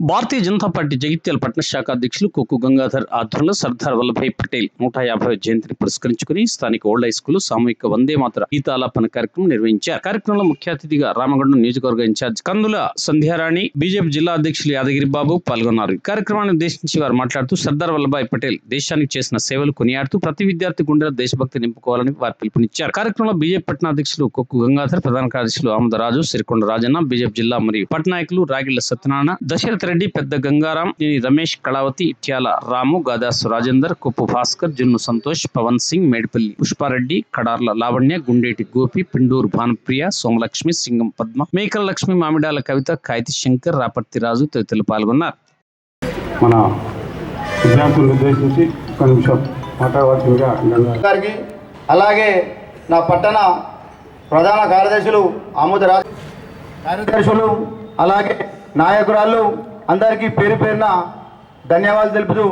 Bharatiya Janata party Jagtial పట్టణ శాఖ అధ్యక్షులు కొక్కు గంగాధర్ ఆధ్వర్యంలో సర్దార్ వల్లభాయ్ పటేల్ నూట యాభై జయంతిని పురస్కరించుకుని స్థానిక ఓల్డ్ హై స్కూల్ సామూహిక వందే మాత్ర గీతాలాపన కార్యక్రమం నిర్వహించారు. కార్యక్రమంలో ముఖ్య అతిథిగా రామగుండం నియోజకవర్గ ఇన్ఛార్జ్ కందుల సంధ్యారాణి బీజేపీ జిల్లా అధ్యక్షులు యాదగిరి బాబు పాల్గొన్నారు. ఈ కార్యక్రమాన్ని ఉద్దేశించి వారు మాట్లాడుతూ సర్దార్ వల్లభాయ్ పటేల్ దేశానికి చేసిన సేవలు కొనియాడుతూ ప్రతి విద్యార్థి గుండెలో దేశభక్తి నింపుకోవాలని వారు పిలుపునిచ్చారు. కార్యక్రమంలో బీజేపీ పట్టణ అధ్యక్షులు కొక్కు గంగాధర్ ప్రధాన కార్యదర్శులు ఆమదరాజు సిరికొండ రాజన్న బీజేపీ జిల్లా మరియు పట్నాయకులు రాగిళ్ళ సత్యనారాయణ దశరథ రెడ్డి పెద్ద గంగారాం దీని రమేష్ కళావతి ఇట్యాల రాము గాదాసు రాజేందర్ కుప్పు భాస్కర్ జున్ను సంతోష్ పవన్ సింగ్ మేడిపల్లి పుష్పారెడ్డి కడార్ల లావణ్య గుండేటి గోపి పిండూరు భానుప్రియ సోమలక్ష్మి సింగం పద్మ మేకల లక్ష్మి మామిడాల కవిత కాయితి శంకర్ రాపర్తి రాజు తదితరులు పాల్గొన్నారు. మన విద్యార్థులను ఉద్దేశించి ఒక నిమిషం మాట్లాడవలసిందిగా గంగా గారికి అలాగే నా పట్టణ ప్రధాన కార్యదర్శులు ఆమోద రాజ్ కార్యదర్శులు అలాగే నాయకురాళ్ళు అందరికీ పేరు పేరున ధన్యవాదాలు తెలుపుతూ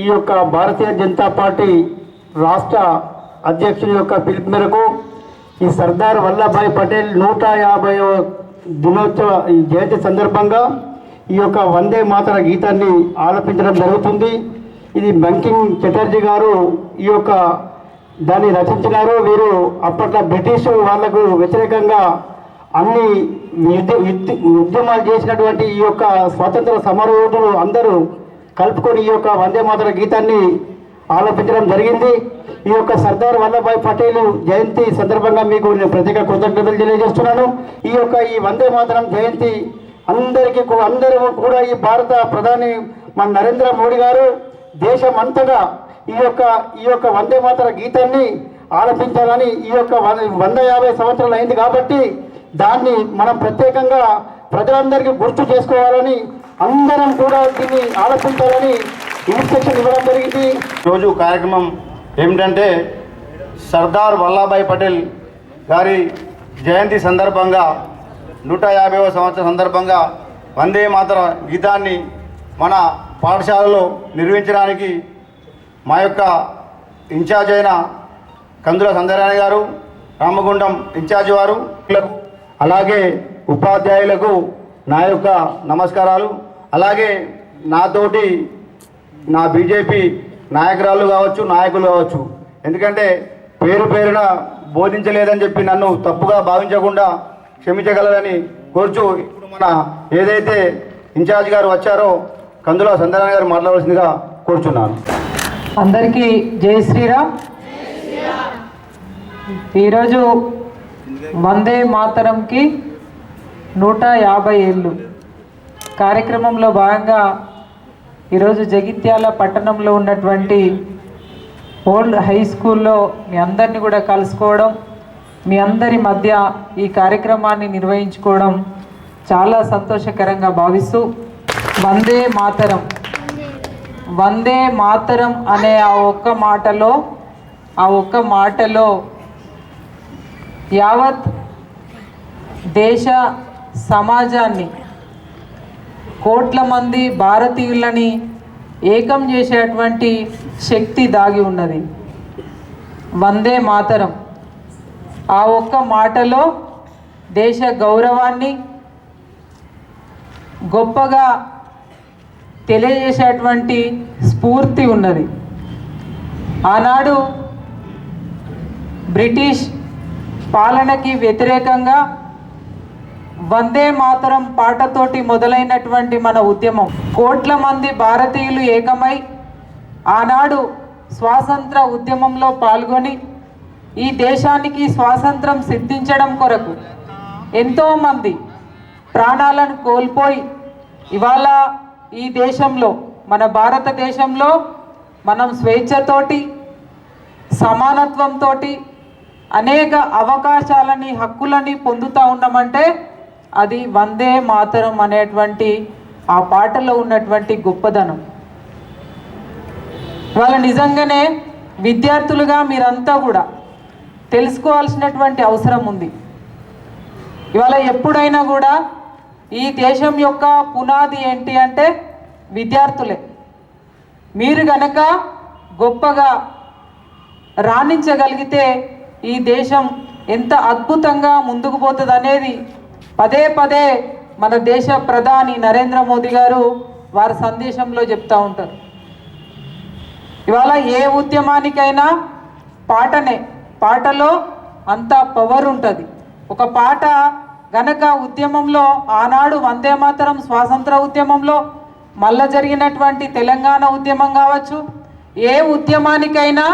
ఈ యొక్క భారతీయ జనతా పార్టీ రాష్ట్ర అధ్యక్షుని యొక్క పిలుపు మేరకు ఈ సర్దార్ వల్లభాయ్ పటేల్ నూట యాభై దినోత్సవ ఈ జయంతి సందర్భంగా ఈ యొక్క వందే మాతర గీతాన్ని ఆలపించడం జరుగుతుంది. ఇది బంకింగ్ చటర్జీ గారు ఈ యొక్క దాన్ని రచించినారు. వీరు అప్పట్లో బ్రిటిష్ వాళ్ళకు వ్యతిరేకంగా అన్ని ఉద్యమాలు చేసినటువంటి ఈ యొక్క స్వాతంత్ర సమరయోధులు అందరూ కలుపుకొని ఈ యొక్క వందే మాతర గీతాన్ని ఆలపించడం జరిగింది. ఈ యొక్క సర్దార్ వల్లభాయ్ పటేల్ జయంతి సందర్భంగా మీకు నేను ప్రత్యేక కృతజ్ఞతలు తెలియజేస్తున్నాను. ఈ యొక్క ఈ వందే మాతరం జయంతి అందరికీ అందరూ కూడా ఈ భారత ప్రధాని మన నరేంద్ర మోడీ గారు దేశం అంతటా ఈ యొక్క ఈ యొక్క వందే మాతర గీతాన్ని ఆలపించాలని ఈ యొక్క వంద యాభై సంవత్సరాలు అయింది కాబట్టి దాన్ని మనం ప్రత్యేకంగా ప్రజలందరికీ గుర్తు చేసుకోవాలని అందరం కూడా దీన్ని ఆలోచించాలని ఇన్స్ట్రక్షన్ ఇవ్వడం జరిగింది. రోజు కార్యక్రమం ఏమిటంటే సర్దార్ వల్లభాయ్ పటేల్ గారి జయంతి సందర్భంగా నూట యాభైవ సంవత్సరం సందర్భంగా వందే మాతర గీతాన్ని మన పాఠశాలలో నిర్వహించడానికి మా యొక్క ఇన్ఛార్జ్ అయిన కందుల సందరాయణ గారు రామగుండం ఇన్ఛార్జ్ వారు అలాగే ఉపాధ్యాయులకు నా యొక్క నమస్కారాలు. అలాగే నాతోటి నా బీజేపీ నాయకురాలు కావచ్చు నాయకులు కావచ్చు. ఎందుకంటే పేరు పేరున బోధించలేదని చెప్పి నన్ను తప్పుగా భావించకుండా క్షమించగలరని కోరుచు ఇప్పుడు మన ఏదైతే ఇన్ఛార్జ్ గారు వచ్చారో కందుల సందరాయణ గారు మాట్లాడవలసిందిగా కోరుచున్నాను. అందరికీ జై శ్రీరామ్. ఈరోజు వందే మాతరంకి నూట యాభై ఏళ్ళు. కార్యక్రమంలో భాగంగా ఈరోజు జగిత్యాల పట్టణంలో ఉన్నటువంటి ఓల్డ్ హై స్కూల్లో మీ అందరినీ కూడా కలుసుకోవడం మీ అందరి మధ్య ఈ కార్యక్రమాన్ని నిర్వహించుకోవడం చాలా సంతోషకరంగా భావిస్తూ వందే మాతరం. వందే మాతరం అనే ఆ ఒక్క మాటలో ఆ ఒక్క మాటలో యావత్ దేశ సమాజాన్ని కోట్ల మంది భారతీయులని ఏకం చేసేటువంటి శక్తి దాగి ఉన్నది. వందే మాతరం. ఆ ఒక్క మాటలో దేశ గౌరవాన్ని గొప్పగా తెలియజేసేటువంటి స్ఫూర్తి ఉన్నది. ఆనాడు బ్రిటిష్ పాలనకి వ్యతిరేకంగా వందే మాతరం పాటతోటి మొదలైనటువంటి మన ఉద్యమం. కోట్ల మంది భారతీయులు ఏకమై ఆనాడు స్వాతంత్ర ఉద్యమంలో పాల్గొని ఈ దేశానికి స్వాతంత్రం సిద్ధించడం కొరకు ఎంతోమంది ప్రాణాలను కోల్పోయి ఇవాళ ఈ దేశంలో మన భారతదేశంలో మనం స్వేచ్ఛతోటి సమానత్వంతో అనేక అవకాశాలని హక్కులని పొందుతూ ఉన్నామంటే అది వందే మాతరం అనేటువంటి ఆ పాటలో ఉన్నటువంటి గొప్పదనం. వాళ్ళ నిజంగానే విద్యార్థులుగా మీరంతా కూడా తెలుసుకోవాల్సినటువంటి అవసరం ఉంది. ఇవాళ ఎప్పుడైనా కూడా ఈ దేశం యొక్క పునాది ఏంటి అంటే విద్యార్థులే. మీరు గనక గొప్పగా రాణించగలిగితే ఈ దేశం ఎంత అద్భుతంగా ముందుకు పోతుంది అనేది పదే పదే మన దేశ ప్రధాని నరేంద్ర మోదీ గారు వారి సందేశంలో చెప్తూ ఉంటారు. ఇవాళ ఏ ఉద్యమానికైనా పాటనే పాటలో అంత పవర్ ఉంటుంది. ఒక పాట గనక ఉద్యమంలో ఆనాడు వందే మాతరం స్వాతంత్ర ఉద్యమంలో మళ్ళా జరిగినటువంటి తెలంగాణ ఉద్యమం కావచ్చు ఏ ఉద్యమానికైనా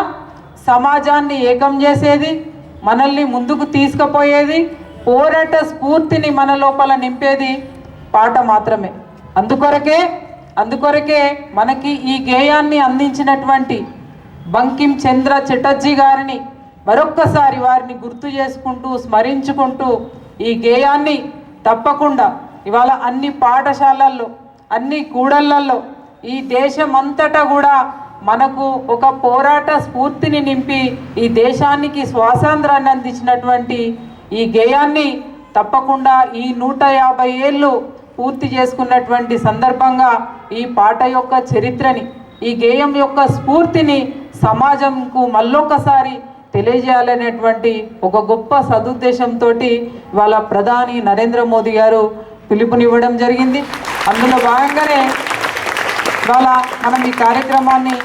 సమాజాన్ని ఏకం చేసేది మనల్ని ముందుకు తీసుకుపోయేది పోరాట స్ఫూర్తిని మన లోపల నింపేది పాట మాత్రమే. అందుకొరకే అందుకొరకే మనకి ఈ గేయాన్ని అందించినటువంటి బంకిం చంద్ర చటర్జీ గారిని మరొక్కసారి వారిని గుర్తు చేసుకుంటూ స్మరించుకుంటూ ఈ గేయాన్ని తప్పకుండా ఇవాళ అన్ని పాఠశాలల్లో అన్ని కూడళ్ళలో ఈ దేశమంతటా కూడా మనకు ఒక పోరాట స్ఫూర్తిని నింపి ఈ దేశానికి స్వాతంత్రాన్ని అందించినటువంటి ఈ గేయాన్ని తప్పకుండా ఈ నూట యాభై ఏళ్ళు పూర్తి చేసుకున్నటువంటి సందర్భంగా ఈ పాట యొక్క చరిత్రని ఈ గేయం యొక్క స్ఫూర్తిని సమాజంకు మళ్ళొకసారి తెలియజేయాలనేటువంటి ఒక గొప్ప సదుద్దేశంతో ఇవాళ ప్రధాని నరేంద్ర మోదీ గారు పిలుపునివ్వడం జరిగింది. అందులో భాగంగానే ఇవాళ మనం ఈ కార్యక్రమాన్ని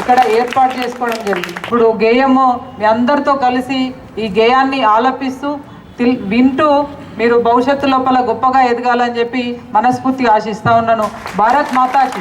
ఇక్కడ ఏర్పాటు చేసుకోవడం జరిగింది. ఇప్పుడు గేయము మీ అందరితో కలిసి ఈ గేయాన్ని ఆలపిస్తూ తిల్- వింటూ మీరు భవిష్యత్తు లోపల గొప్పగా ఎదగాలని చెప్పి మనస్ఫూర్తిగా ఆశిస్తా ఉన్నాను. భారత్ మాతాకి.